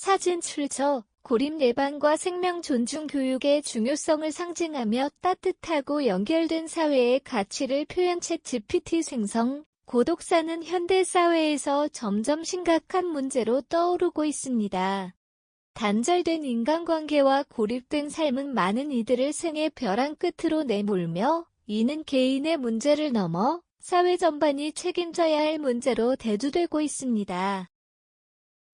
사진 출처 고립 예방과 생명 존중 교육의 중요성을 상징하며 따뜻하고 연결된 사회의 가치를 표현 챗 GPT 생성 고독사는 현대 사회에서 점점 심각한 문제로 떠오르고 있습니다. 단절된 인간관계와 고립된 삶은 많은 이들을 생의 벼랑 끝으로 내몰며 이는 개인의 문제를 넘어 사회 전반이 책임져야 할 문제로 대두되고 있습니다.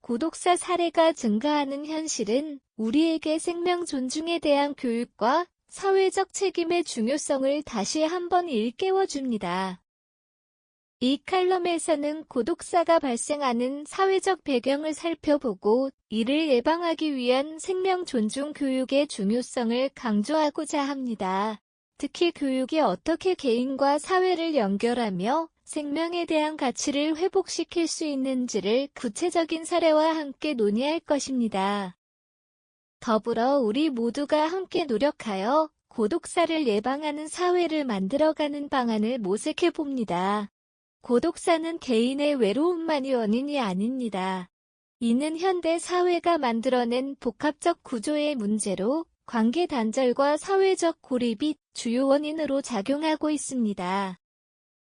고독사 사례가 증가하는 현실은 우리에게 생명 존중에 대한 교육과 사회적 책임의 중요성을 다시 한번 일깨워줍니다. 이 칼럼에서는 고독사가 발생하는 사회적 배경을 살펴보고 이를 예방하기 위한 생명 존중 교육의 중요성을 강조하고자 합니다. 특히 교육이 어떻게 개인과 사회를 연결하며 생명에 대한 가치를 회복시킬 수 있는지를 구체적인 사례와 함께 논의할 것입니다. 더불어 우리 모두가 함께 노력하여 고독사를 예방하는 사회를 만들어가는 방안을 모색해 봅니다. 고독사는 개인의 외로움만이 원인이 아닙니다. 이는 현대 사회가 만들어낸 복합적 구조의 문제로 관계 단절과 사회적 고립이 주요 원인으로 작용하고 있습니다.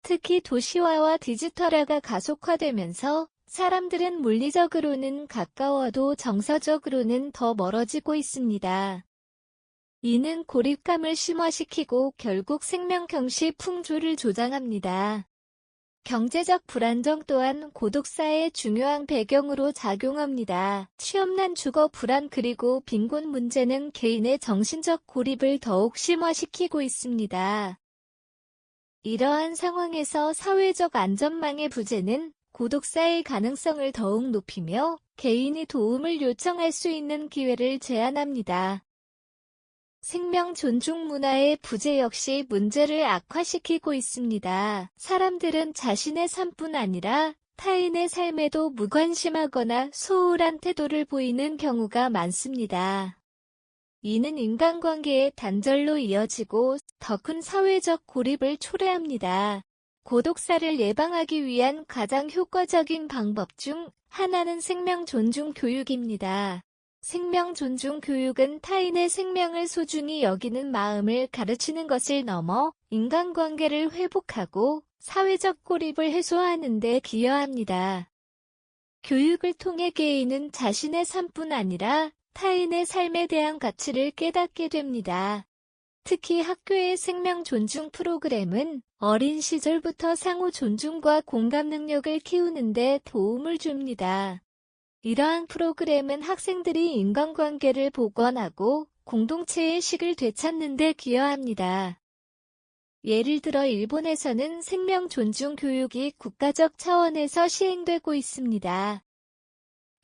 특히 도시화와 디지털화가 가속화되면서 사람들은 물리적으로는 가까워도 정서적으로는 더 멀어지고 있습니다. 이는 고립감을 심화시키고 결국 생명 경시 풍조를 조장합니다. 경제적 불안정 또한 고독사의 중요한 배경으로 작용합니다. 취업난 주거 불안 그리고 빈곤 문제는 개인의 정신적 고립을 더욱 심화시키고 있습니다. 이러한 상황에서 사회적 안전망의 부재는 고독사의 가능성을 더욱 높이며 개인이 도움을 요청할 수 있는 기회를 제한합니다. 생명 존중 문화의 부재 역시 문제를 악화시키고 있습니다. 사람들은 자신의 삶뿐 아니라 타인의 삶에도 무관심하거나 소홀한 태도를 보이는 경우가 많습니다. 이는 인간관계의 단절로 이어지고 더 큰 사회적 고립을 초래합니다. 고독사를 예방하기 위한 가장 효과적인 방법 중 하나는 생명 존중 교육입니다. 생명 존중 교육은 타인의 생명을 소중히 여기는 마음을 가르치는 것을 넘어 인간관계를 회복하고 사회적 고립을 해소하는 데 기여합니다. 교육을 통해 개인은 자신의 삶뿐 아니라 타인의 삶에 대한 가치를 깨닫게 됩니다. 특히 학교의 생명 존중 프로그램은 어린 시절부터 상호 존중과 공감 능력을 키우는 데 도움을 줍니다. 이러한 프로그램은 학생들이 인간관계를 복원하고 공동체의 식을 되찾는 데 기여합니다. 예를 들어 일본에서는 생명 존중 교육이 국가적 차원에서 시행되고 있습니다.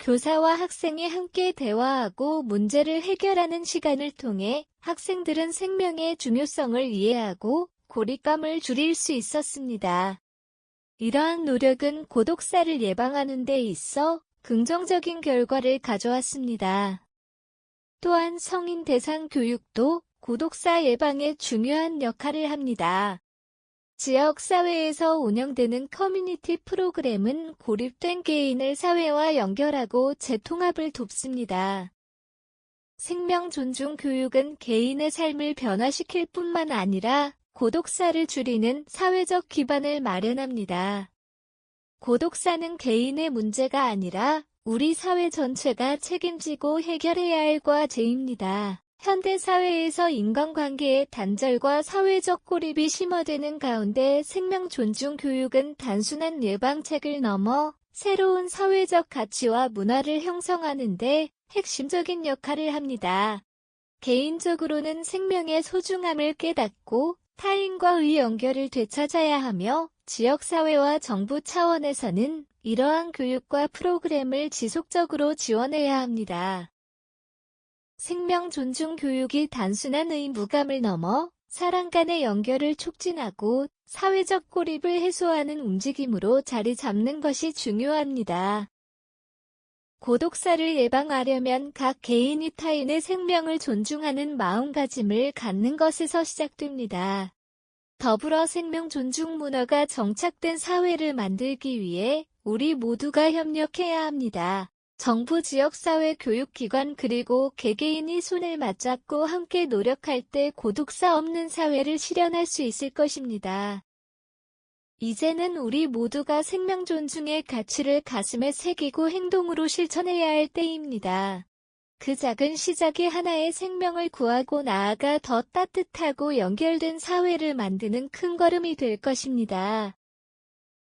교사와 학생이 함께 대화하고 문제를 해결하는 시간을 통해 학생들은 생명의 중요성을 이해하고 고립감을 줄일 수 있었습니다. 이러한 노력은 고독사를 예방하는 데 있어 긍정적인 결과를 가져왔습니다. 또한 성인 대상 교육도 고독사 예방에 중요한 역할을 합니다. 지역사회에서 운영되는 커뮤니티 프로그램은 고립된 개인을 사회와 연결하고 재통합을 돕습니다. 생명 존중 교육은 개인의 삶을 변화시킬 뿐만 아니라 고독사를 줄이는 사회적 기반을 마련합니다. 고독사는 개인의 문제가 아니라 우리 사회 전체가 책임지고 해결해야 할 과제입니다. 현대 사회에서 인간관계의 단절과 사회적 고립이 심화되는 가운데 생명 존중 교육은 단순한 예방책을 넘어 새로운 사회적 가치와 문화를 형성하는데 핵심적인 역할을 합니다. 개인적으로는 생명의 소중함을 깨닫고 타인과의 연결을 되찾아야 하며 지역사회와 정부 차원에서는 이러한 교육과 프로그램을 지속적으로 지원해야 합니다. 생명 존중 교육이 단순한 의무감을 넘어 사람 간의 연결을 촉진하고 사회적 고립을 해소하는 움직임으로 자리 잡는 것이 중요합니다. 고독사를 예방하려면 각 개인이 타인의 생명을 존중하는 마음가짐을 갖는 것에서 시작됩니다. 더불어 생명 존중 문화가 정착된 사회를 만들기 위해 우리 모두가 협력해야 합니다. 정부 지역사회 교육기관 그리고 개개인이 손을 맞잡고 함께 노력할 때 고독사 없는 사회를 실현할 수 있을 것입니다. 이제는 우리 모두가 생명 존중의 가치를 가슴에 새기고 행동으로 실천해야 할 때입니다. 그 작은 시작이 하나의 생명을 구하고 나아가 더 따뜻하고 연결된 사회를 만드는 큰 걸음이 될 것입니다.